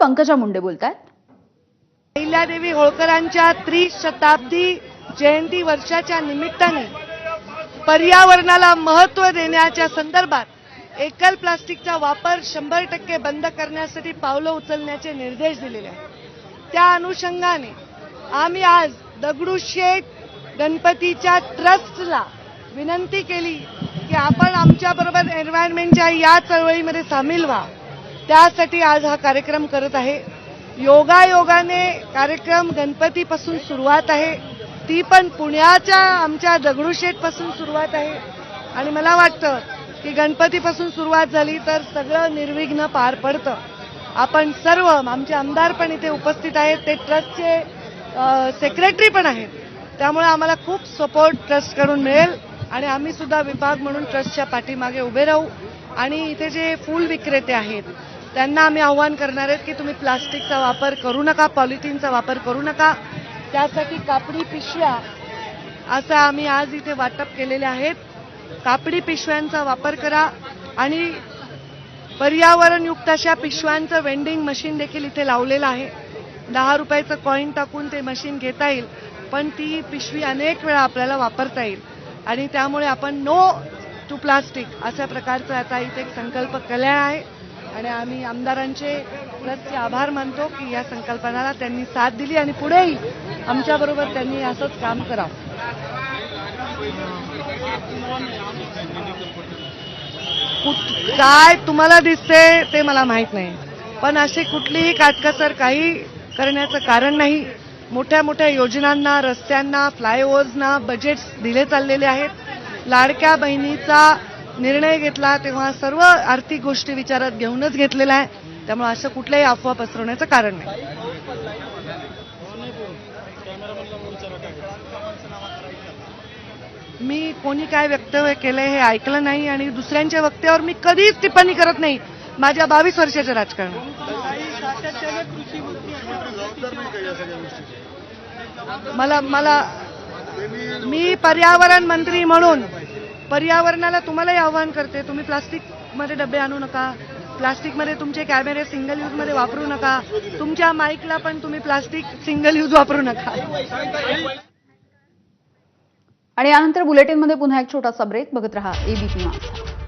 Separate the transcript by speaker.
Speaker 1: पंकजा मुंडे बोलतात
Speaker 2: अहिल्यादेवी होळकरांच्या त्रिशताब्दी जयंती वर्षाच्या निमित्ताने पर्यावरणाला महत्त्व देण्याच्या संदर्भात एकल प्लास्टिकचा वापर शंभर टक्के बंद करण्यासाठी पावलं उचलण्याचे निर्देश दिलेले आहेत. त्या अनुषंगाने आम्ही आज दगडूशेठ गणपतीच्या ट्रस्टला विनंती केली की आपण आमच्याबरोबर एन्व्हायरमेंटच्या या चळवळीमध्ये सामील व्हा. त्यासाठी आज हा कार्यक्रम करत आहे. योगायोगाने कार्यक्रम गणपतीपासून सुरुवात आहे. ती पण पुण्याच्या आमच्या दगडूशेठपासून सुरुवात आहे. आणि मला वाटतं की गणपतीपासून सुरुवात झाली तर सगळं निर्विघ्न पार पडतं. आपण सर्व आमचे आमदार पण इथे उपस्थित आहेत. ते ट्रस्टचे सेक्रेटरी पण आहेत. त्यामुळे आम्हाला खूप सपोर्ट ट्रस्टकडून मिळेल. आणि आम्ही सुद्धा विभाग म्हणून ट्रस्टच्या पाठीमागे उभे राहू. आणि इथे जे फूल विक्रेते आहेत त्यांना आम्ही आव्हान करणार आहेत की तुम्ही प्लास्टिकचा वापर करू नका पॉलिथिनचा वापर करू नका. त्यासाठी कापडी पिशव्या असं आम्ही आज इथे वाटप केलेले आहेत. कापडी पिशव्यांचा वापर करा आणि पर्यावरणयुक्त अशा पिशव्यांचं वेंडिंग मशीन देखील इथे लावलेलं आहे. दहा रुपयाचं कॉईन टाकून ते मशीन घेता येईल पण ती पिशवी अनेक वेळा आपल्याला वापरता येईल. आणि त्यामुळे आपण नो टू प्लास्टिक अशा प्रकारचा आता इथे एक संकल्प केला आहे. आणि आम्ही आमदारांचे प्लसचे आभार मानतो की या संकल्पनाला त्यांनी साथ दिली आणि पुढेही आमच्याबरोबर त्यांनी असंच काम करावं. कुठ- काय तुम्हाला दिसते ते मला माहीत नाही. पण अशी कुठलीही काटकसर काही करण्याचं कारण नाही. मोठ्या मोठ्या योजनांना रस्त्यांना फ्लायओव्हर्सना बजेट्स दिले चाललेले आहेत. लाडक्या बहिणीचा निर्णय घेतला तेव्हा सर्व आर्थिक गोष्टी विचारात घेऊनच घेतलेला आहे. त्यामुळे असं कुठल्याही अफवा पसरवण्याचं कारण नाही. मी कोणी काय वक्तव्य केलंय हे ऐकलं नाही आणि दुसऱ्यांच्या वक्त्यावर मी कधीच टिप्पणी करत नाही. माझ्या बावीस वर्षाच्या राजकारणात मला मला मी पर्यावरण मंत्री म्हणून पर्यावरणाला तुम्हालाही आव्हान करते. तुम्ही प्लास्टिकमध्ये डबे आणू नका. प्लास्टिकमध्ये तुमचे कॅमेरे सिंगल यूजमध्ये वापरू नका. तुमच्या माईकला पण तुम्ही प्लास्टिक सिंगल यूज वापरू नका.
Speaker 1: आणि यानंतर बुलेटिनमध्ये पुन्हा एक छोटासा ब्रेक बघत रहा एबीपी माझा